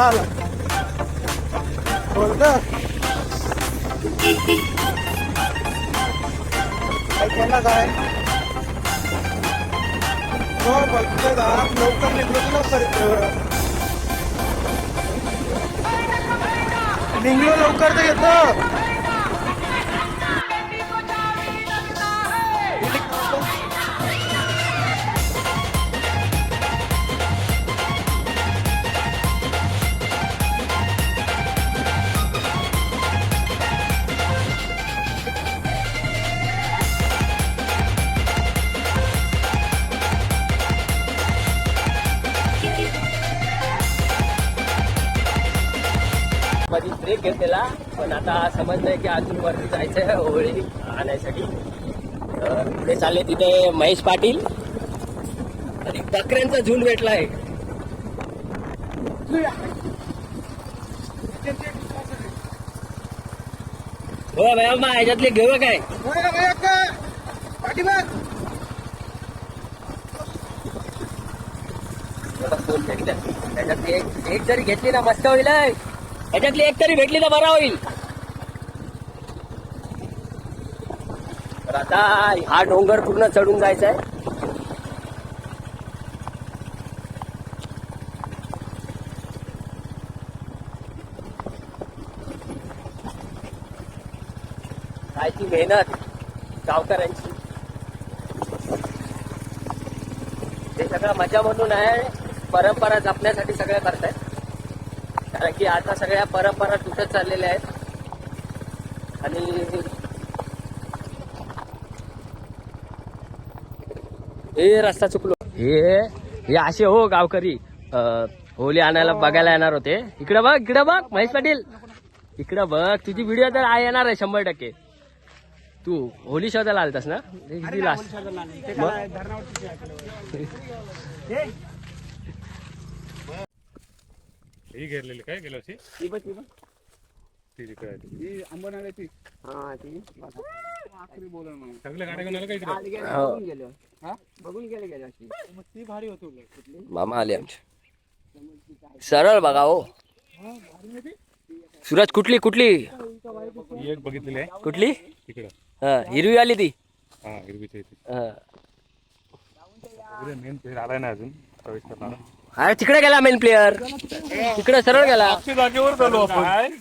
चाल बोल ग काय केलं काय हो बघतोय का? लवकर निघलो की लवकर येतो. निघलो लवकर तर येतो मध्ये ब्रेक घेतलेला पण आता समजलंय की अजून वरती जायचंय होळी आणायसाठी. तर पुढे चालले तिथे महेश पाटील. आणि बकऱ्यांचा झुंड भेटलाय. हो मॅम मग ह्याच्यातले घेऊ काय? त्याच्यात एक एक जरी घेतली ना मस्त होईल त्याच्यातली ह्याच्यातली एक तरी भेटली तर बरा होईल. तर आता हा डोंगर पूर्ण चढून जायचा आहे. कायची मेहनत गावकऱ्यांची. ते सगळं मजा म्हणून आहे. परंपरा जपण्यासाठी सगळं करतायत. कारण की आता सगळ्या परंपरा तुटत चाललेल्या आहेत. आणि हे रस्ता चुकलो. हे हे असे हो गावकरी होली आणायला बघायला येणार होते. इकडं बघ इकडं बघ महेश पाटील. इकडं बघ तुझी व्हिडिओ तर आ येणार आहे शंभर टक्के. तू होली शोधायला आलतास ना किती लास्ट ही घेरलेली काय गेल्या वर्षी ती तिकडे आहे ती. हा ती. सगळ्या गाड्या घेऊन आल्या का इकडे? हो. बघून गेले. गेल्या ती भारी होती मामा आले आमचे. सरळ बघा हो. सूरज कुठली कुठली? ही एक बघितलेली आहे. कुठली? तिकडं हा, हिरवी आली ती. हा हिरवीच्या इथे हा. मेन आलाय ना अजून. प्रवेश करणार. अरे तिकडे गेला मेन प्लेअर तिकडे सरळ गेला. जागेवर झालो आपण.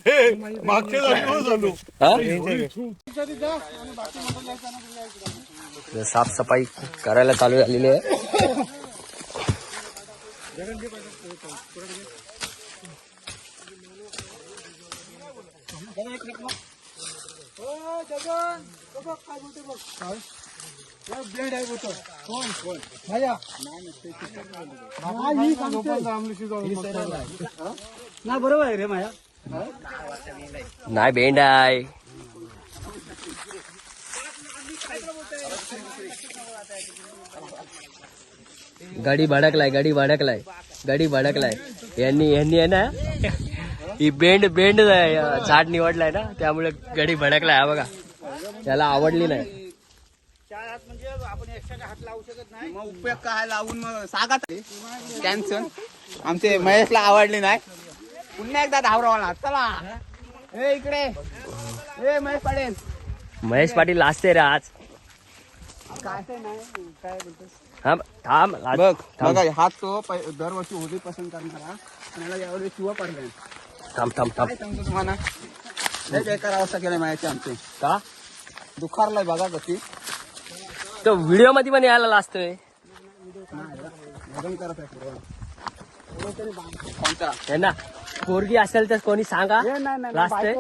मागच्या जागेवर झालो? साफसफाई करायला चालू झालेली आहे. ब्लेड आहे बोलतो कोण कोण माझ्या ना बरोबर आहे रे माझ्या नाही बेंड आहे गाडी भडकलाय गाडी भडकलाय गाडी भडकलाय. यांनी यांनी आहे ना ही बेंड बेंड आहे, झाड निवडलाय ना त्यामुळे गाडी भडकलाय हा बघा. त्याला आवडली नाही. मग उपयोग काय लावून मग सांगा कॅन्सल आमचे महेशला आवडली नाही. पुन्हा एकदा धावरावाला चला. ए इकडे. ए महेश पाडेल महेश पाटील असते रे आज. काय? नाही काय थांब थांब. बघ बघा हा तो पै- दरवर्षी होली पसंत करणारा याला यावेळी शिव पडले थांब थांब थांब. सांगतो तुम्हाला? लय बेकार अवस्था केली माहिती आमची. का दुखारलाय बघा कशी तो व्हिडिओमध्ये पण यायला है ना पोरगी असेल तर कोणी सांगा. लाजतोय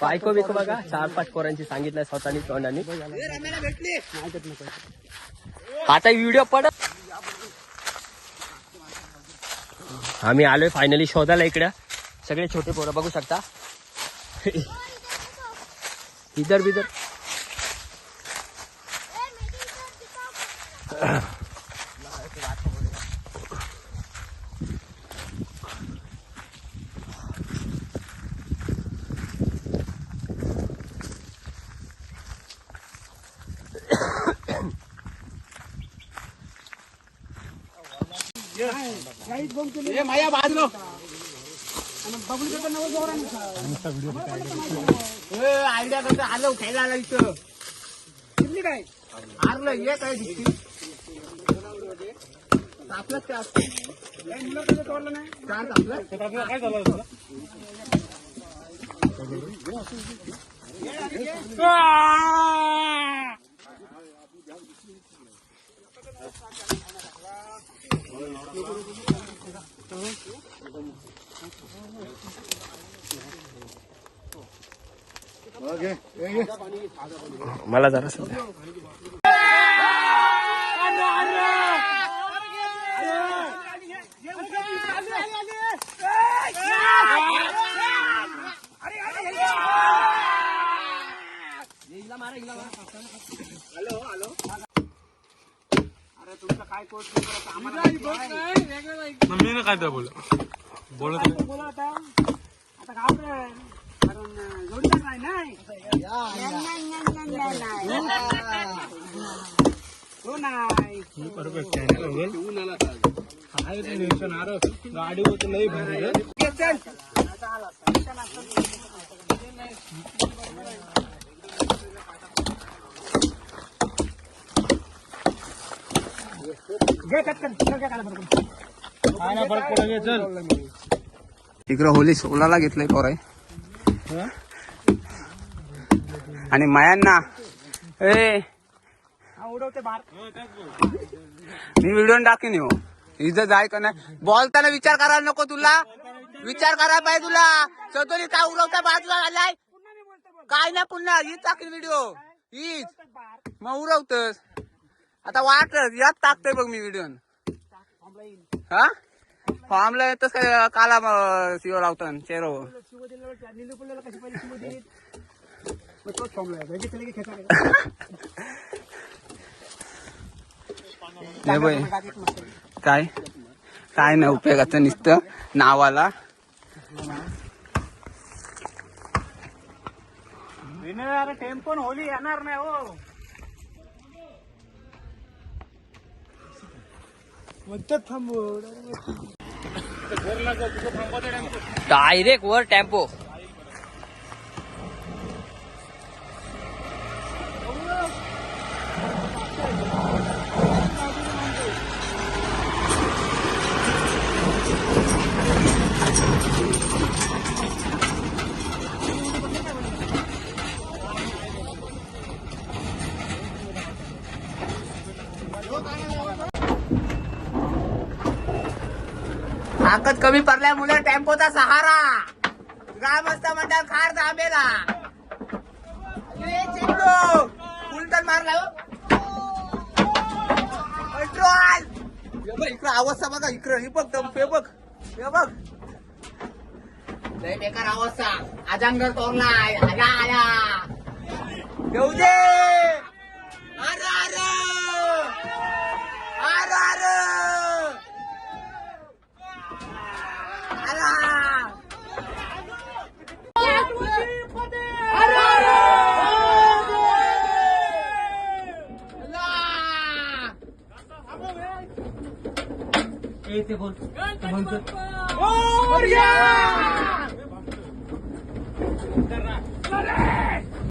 बायको- बिको बघा चार पाच पोरांची सांगितलं स्वतःनी तोंडाने. आता व्हिडिओ पडत. आम्ही आलोय फायनली शोधायला इकडं. सगळे छोटे पोरं बघू शकता. इधर बिधर. माया बाजलो आयडिया कसं आलं खायला आला इथं काय आरलं ये काय दिसती आपलंच ते असतं. चार आपलं काय झालं होतं मला जरा सध्या मी ना काय बोल बोलत नाही. बरोबर नाही होईल आहे ते टेन्शन आर गाडी होत नाही भारी काय फरक पडत चल इकडं होली सोलाला घेतलंय पोराय आणि मायांना. ए. मी व्हिडिओ टाकीन हो. इथं जाय का नाही? बोलताना विचार करायला नको तुला. विचार करायला पाहिजे तुला. सतोली काय उरवता बाजूला आलाय? काय नाही पुन्हा हीच टाकीन व्हिडिओ. हीच. मग उरवतस आता वाट यात टाकतोय बघ मी व्हिडिओ हा? फॉर्मला येतच काय काला शिव नाही बाई काय? काय नाही उपयोगाचं नुसतं. नावाला. टेम्पो होली येणार नाही हो. डायरेक्ट वर टेम्पो ताकद कमी पडल्यामुळे टेम्पोचा सहारा. ग्रामस्थ म्हणतात खार दाबेला फुलटन मारला हो. पेट्रोल इकडं अवस्था बघा इकडं. हे बघ हे बघ. हे बघ. लय बेकार अवस्था अजांगर तोरलाय. आला आला येऊ दे. ते बोल Oh!